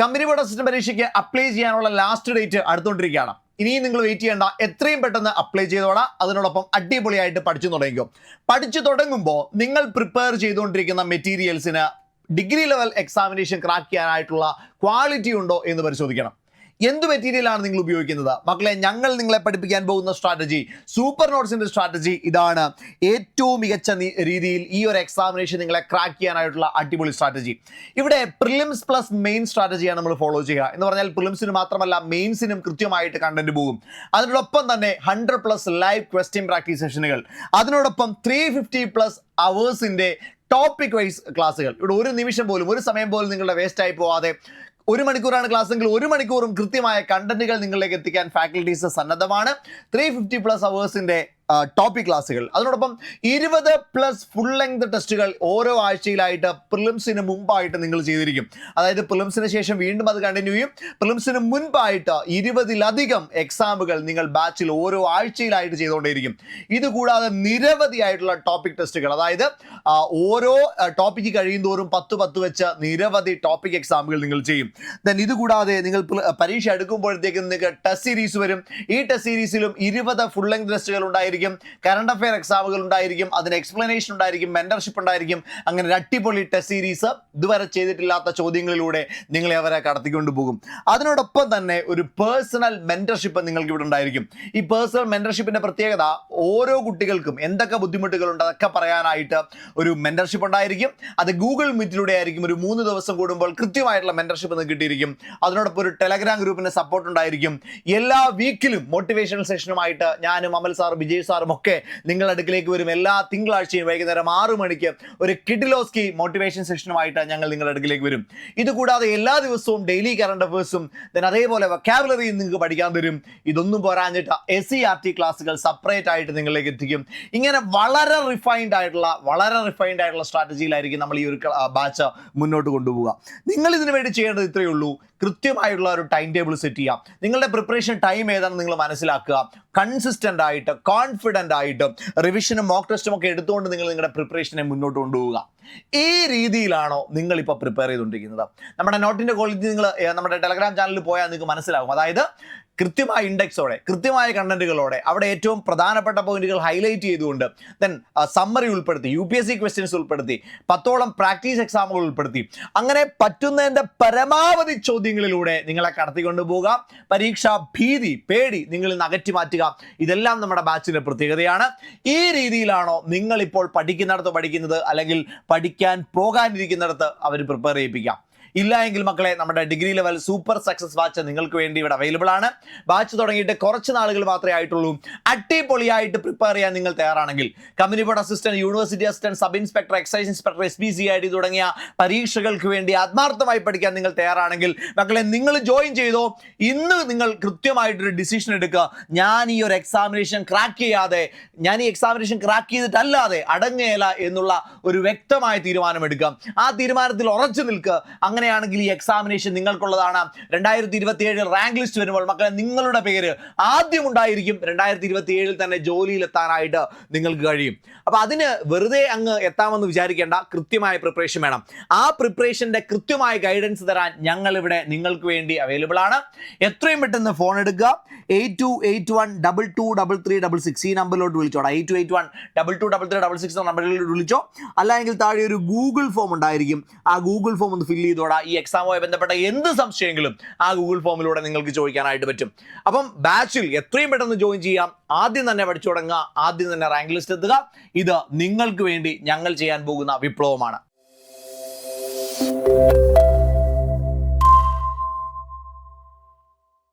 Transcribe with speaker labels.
Speaker 1: Company board assistant പരീക്ഷയ്ക്ക് apply ചെയ്യാനുള്ള last date അടുത്തുകൊണ്ടിരിക്കുകയാണ്. ഇനിയും നിങ്ങൾ വെയിറ്റ് ചെയ്യേണ്ട. എത്രയും പെട്ടെന്ന് അപ്ലൈ ചെയ്തോളാം. അതിനോടൊപ്പം അടിപൊളിയായിട്ട് പഠിച്ചു തുടങ്ങിക്കും. പഠിച്ചു തുടങ്ങുമ്പോൾ നിങ്ങൾ പ്രിപ്പയർ ചെയ്തുകൊണ്ടിരിക്കുന്ന മെറ്റീരിയൽസിന് ഡിഗ്രി ലെവൽ എക്സാമിനേഷൻ ക്രാക്ക് ചെയ്യാനായിട്ടുള്ള ക്വാളിറ്റി ഉണ്ടോ എന്ന് പരിശോധിക്കണം. എന്ത് മെറ്റീരിയലാണ് നിങ്ങൾ ഉപയോഗിക്കുന്നത്? മക്കളെ ഞങ്ങൾ നിങ്ങളെ പഠിപ്പിക്കാൻ പോകുന്ന സ്ട്രാറ്റജി സൂപ്പർ നോട്ട്സിന്റെ സ്ട്രാറ്റജി ഇതാണ്. ഏറ്റവും മികച്ച രീതിയിൽ ഈ ഒരു എക്സാമിനേഷൻ നിങ്ങളെ ക്രാക്ക് ചെയ്യാനായിട്ടുള്ള അടിപൊളി സ്ട്രാറ്റജി ഇവിടെ പ്രിലിംസ് പ്ലസ് മെയിൻ സ്ട്രാറ്റജിയാണ് നമ്മൾ ഫോളോ ചെയ്യുക. എന്ന് പറഞ്ഞാൽ പ്രിലിംസിന് മാത്രമല്ല മെയിൻസിനും കൃത്യമായിട്ട് കണ്ടന്റ് പോകും. അതിനോടൊപ്പം തന്നെ hundred plus live question practice സെഷനുകൾ അതിനോടൊപ്പം ത്രീ ഫിഫ്റ്റി പ്ലസ് അവേഴ്സിന്റെ ടോപ്പിക് വൈസ് ക്ലാസ്സുകൾ ഇവിടെ ഒരു നിമിഷം പോലും ഒരു സമയം പോലും നിങ്ങളുടെ വേസ്റ്റ് ആയി പോവാതെ ഒരു മണിക്കൂറാണ് ക്ലാസ് എങ്കിൽ ഒരു മണിക്കൂറും കൃത്യമായ കണ്ടന്റുകൾ നിങ്ങളിലേക്ക് എത്തിക്കാൻ ഫാക്കൽറ്റീസ് സന്നദ്ധമാണ്. ത്രീ ഫിഫ്റ്റി പ്ലസ് അവേഴ്സിന്റെ ടോപ്പിക് ക്ലാസ്സുകൾ. അതിനോടൊപ്പം ഇരുപത് പ്ലസ് ഫുൾ ലെങ്ത് ടെസ്റ്റുകൾ ഓരോ ആഴ്ചയിലായിട്ട് പ്രിലിംസിന് മുമ്പായിട്ട് നിങ്ങൾ ചെയ്തിരിക്കും. അതായത് പ്രിലിംസിന് ശേഷം വീണ്ടും അത് കണ്ടിന്യൂ ചെയ്യും. പ്രിലിംസിന് മുൻപായിട്ട് ഇരുപതിലധികം എക്സാമുകൾ നിങ്ങൾ ബാച്ചിൽ ഓരോ ആഴ്ചയിലായിട്ട് ചെയ്തുകൊണ്ടേയിരിക്കും. ഇതുകൂടാതെ നിരവധിയായിട്ടുള്ള ടോപ്പിക് ടെസ്റ്റുകൾ അതായത് ഓരോ ടോപ്പിക്ക് കഴിയുന്തോറും പത്ത് പത്ത് വെച്ച് നിരവധി ടോപ്പിക് എക്സാമുകൾ നിങ്ങൾ ചെയ്യും. ദെൻ ഇതുകൂടാതെ നിങ്ങൾ പരീക്ഷ എടുക്കുമ്പോഴത്തേക്കും നിങ്ങൾക്ക് ടെസ്റ്റ് സീരീസ് വരും. ഈ ടെസ്റ്റ് സീരീസിലും ഇരുപത് ഫുൾ ലെങ്ത് ടെസ്റ്റുകൾ ഉണ്ടായിരിക്കും. കറണ്ട് അഫയർ എക്സാമുകൾ ഉണ്ടായിരിക്കും. അതിന് എക്സ്പ്ലനേഷൻ ഉണ്ടായിരിക്കും. മെന്റർഷിപ്പ് ഉണ്ടായിരിക്കും. അങ്ങനെ ഒരു അടിപൊളി ടെസ്റ്റ് സീരീസ് ഇതുവരെ ചെയ്തിട്ടില്ലാത്ത ചോദ്യങ്ങളിലൂടെ നിങ്ങളെ അവരെ കടത്തിക്കൊണ്ട് പോകും. അതിനോടൊപ്പം തന്നെ ഒരു പേഴ്സണൽ മെന്റർഷിപ്പ് നിങ്ങൾക്ക് ഇവിടെ ഉണ്ടായിരിക്കും. ഈ പേഴ്സണൽ മെന്റർഷിപ്പിന്റെ പ്രത്യേകത ഓരോ കുട്ടികൾക്കും എന്തൊക്കെ ബുദ്ധിമുട്ടുകളുണ്ട് അതൊക്കെ പറയാനായിട്ട് ഒരു മെന്റർഷിപ്പ് ഉണ്ടായിരിക്കും. അത് ഗൂഗിൾ മീറ്റിലൂടെ ആയിരിക്കും. ഒരു മൂന്ന് ദിവസം കൂടുമ്പോൾ കൃത്യമായിട്ടുള്ള മെന്റർഷിപ്പ് നിങ്ങൾക്ക് കിട്ടിയിരിക്കും. അതിനോടൊപ്പം ഒരു ടെലഗ്രാം ഗ്രൂപ്പിന്റെ സപ്പോർട്ട് ഉണ്ടായിരിക്കും. എല്ലാ വീക്കിലും മോട്ടിവേഷണൽ സെഷനുമായിട്ട് ഞാനും അമൽ സാർ വിജയ് സാറും ഒക്കെ നിങ്ങളുടെ അടുക്കിലേക്ക് വരും. എല്ലാ തിങ്കളാഴ്ചയും വൈകുന്നേരം ആറ് മണിക്ക് ഒരു കിഡിലോസ്കി മോട്ടിവേഷൻ സെഷനുമായിട്ട് ഞങ്ങൾ നിങ്ങളുടെ അടുക്കിലേക്ക് വരും. ഇതുകൂടാതെ എല്ലാ ദിവസവും ഡെയിലി കറണ്ട് അഫേഴ്സും ദെൻ അതേപോലെ വൊക്കാബുലറിയും നിങ്ങൾക്ക് പഠിക്കാൻ തരും. ഇതൊന്നും പോരാഞ്ഞിട്ട് എസ് സി ആർ ടി ക്ലാസ്സുകൾ സെപ്പറേറ്റ് ആയിട്ട് നിങ്ങളിലേക്ക് എത്തിക്കും. ഇങ്ങനെ വളരെ റിഫൈൻഡ് ആയിട്ടുള്ള വളരെ റിഫൈൻഡ് ആയിട്ടുള്ള സ്ട്രാറ്റജിയിലായിരിക്കും നമ്മൾ ഈ ഒരു ബാച്ച് മുന്നോട്ട് കൊണ്ടുപോകുക നിങ്ങൾ ഇതിനു വേണ്ടി ചെയ്യേണ്ടത് ഇത്രയേ ഉള്ളൂ. കൃത്യമായിട്ടുള്ള ഒരു ടൈം ടേബിൾ സെറ്റ് ചെയ്യാം. നിങ്ങളുടെ പ്രിപ്പറേഷൻ ടൈം ഏതാണ് നിങ്ങൾ മനസ്സിലാക്കുക. കൺസിസ്റ്റന്റ് ആയിട്ട് കോൺഫിഡന്റ് ആയിട്ട് റിവിഷനും മോക്ക് ടെസ്റ്റും ഒക്കെ എടുത്തുകൊണ്ട് നിങ്ങൾ നിങ്ങളുടെ പ്രിപ്പറേഷനെ മുന്നോട്ട് കൊണ്ടുപോവുക. ഈ രീതിയിലാണോ നിങ്ങൾ ഇപ്പോൾ പ്രിപ്പയർ ചെയ്തുകൊണ്ടിരിക്കുന്നത്? നമ്മുടെ നോട്ടിന്റെ ക്വാളിറ്റി നിങ്ങൾ നമ്മുടെ ടെലഗ്രാം ചാനലിൽ പോയാൽ നിങ്ങൾക്ക് മനസ്സിലാകും. അതായത് കൃത്യമായ ഇൻഡെക്സോടെ കൃത്യമായ കണ്ടന്റുകളോടെ അവിടെ ഏറ്റവും പ്രധാനപ്പെട്ട പോയിന്റുകൾ ഹൈലൈറ്റ് ചെയ്തുകൊണ്ട് ദെൻ സമ്മറി ഉൾപ്പെടുത്തി U P S C questions ഉൾപ്പെടുത്തി പത്തോളം പ്രാക്ടീസ് എക്സാമുകൾ ഉൾപ്പെടുത്തി. അങ്ങനെ പറ്റുന്നതിന്റെ പരമാവധി ചോദ്യങ്ങളിലൂടെ നിങ്ങളെ കടത്തിക്കൊണ്ട് പോവുക. പരീക്ഷാ ഭീതി പേടി നിങ്ങളിൽ നകറ്റി മാറ്റുക ഇതെല്ലാം നമ്മുടെ ബാച്ചിന്റെ പ്രത്യേകതയാണ്. ഈ രീതിയിലാണോ നിങ്ങൾ ഇപ്പോൾ പഠിക്കുന്നിടത്ത് പഠിക്കുന്നത്? അല്ലെങ്കിൽ പഠിക്കാൻ പോകാനിരിക്കുന്നിടത്ത് അവർ പ്രിപ്പയർ ചെയ്യിപ്പിക്കാം ഇല്ല എങ്കിൽ മക്കളെ നമ്മുടെ degree level super success watch നിങ്ങൾക്ക് വേണ്ടി ഇവിടെ അവൈലബിൾ ആണ്. ബാച്ച് തുടങ്ങിയിട്ട് കുറച്ച് നാളുകൾ മാത്രമേ ആയിട്ടുള്ളൂ. അടിപൊളിയായിട്ട് പ്രിപ്പയർ ചെയ്യാൻ നിങ്ങൾ തയ്യാറാണെങ്കിൽ company board assistant university assistant sub inspector excise inspector S P C I D തുടങ്ങിയ പരീക്ഷകൾക്ക് വേണ്ടി ആത്മാർത്ഥമായി പഠിക്കാൻ നിങ്ങൾ തയ്യാറാണെങ്കിൽ മക്കളെ നിങ്ങൾ ജോയിൻ ചെയ്തോ ഇന്ന് നിങ്ങൾ കൃത്യമായിട്ടൊരു ഡിസിഷൻ എടുക്കുക. ഞാൻ ഈ ഒരു എക്സാമിനേഷൻ ക്രാക്ക് ചെയ്യാതെ ഞാൻ ഈ എക്സാമിനേഷൻ ക്രാക്ക് ചെയ്തിട്ടല്ലാതെ അടങ്ങേല എന്നുള്ള ഒരു വ്യക്തമായ തീരുമാനം എടുക്കാം ആ തീരുമാനത്തിൽ ഉറച്ചു നിൽക്കുക. അങ്ങനെയാണെങ്കിൽ ഈ എക്സാമിനേഷൻ നിങ്ങൾക്കുള്ളതാണ്. രണ്ടായിരത്തി ഇരുപത്തി ഏഴിൽ റാങ്ക് ലിസ്റ്റ് വരുമ്പോൾ മക്കളെ നിങ്ങളുടെ പേര് ആദ്യം ഉണ്ടായിരിക്കും രണ്ടായിരത്തി ഇരുപത്തി ഏഴിൽ തന്നെ ജോലിയിൽ എത്താനായിട്ട് നിങ്ങൾക്ക് കഴിയും. അപ്പൊ അതിന് വെറുതെ അങ്ങ് എത്താമെന്ന് വിചാരിക്കേണ്ട കൃത്യമായ പ്രിപ്പറേഷൻ വേണം. ആ പ്രിപ്പറേഷന്റെ കൃത്യമായ ഗൈഡൻസ് തരാൻ ഞങ്ങൾ ഇവിടെ നിങ്ങൾക്ക് വേണ്ടി അവൈലബിൾ ആണ്. എത്രയും പെട്ടെന്ന് ഫോൺ എടുക്കുക. Eight two eight one double two double three double six ഈ നമ്പറിലോട്ട് വിളിച്ചോടാ eight two eight one double two double three double six നമ്പറിലോട്ട് വിളിച്ചോ. അല്ലെങ്കിൽ താഴെ ഒരു ഗൂഗിൾ ഫോം ഉണ്ടായിരിക്കും. ആ ഗൂഗിൾ ഫോം ഒന്ന് ഫില്ല് ചെയ്തോടാ. ഈ എക്സാമുമായി ബന്ധപ്പെട്ട എന്ത് സംശയങ്ങളും ആ ഗൂഗിൾ ഫോമിലൂടെ നിങ്ങൾക്ക് ചോദിക്കാനായിട്ട് പറ്റും. അപ്പം ബാച്ചിൽ എത്രയും പെട്ടെന്ന് ജോയിൻ ചെയ്യാം. ആദ്യം തന്നെ പഠിച്ചു തുടങ്ങുക. ആദ്യം തന്നെ റാങ്ക് ലിസ്റ്റ് എത്തുക. ഇത് നിങ്ങൾക്ക് വേണ്ടി ഞങ്ങൾ ചെയ്യാൻ പോകുന്ന വിപ്ലവമാണ്.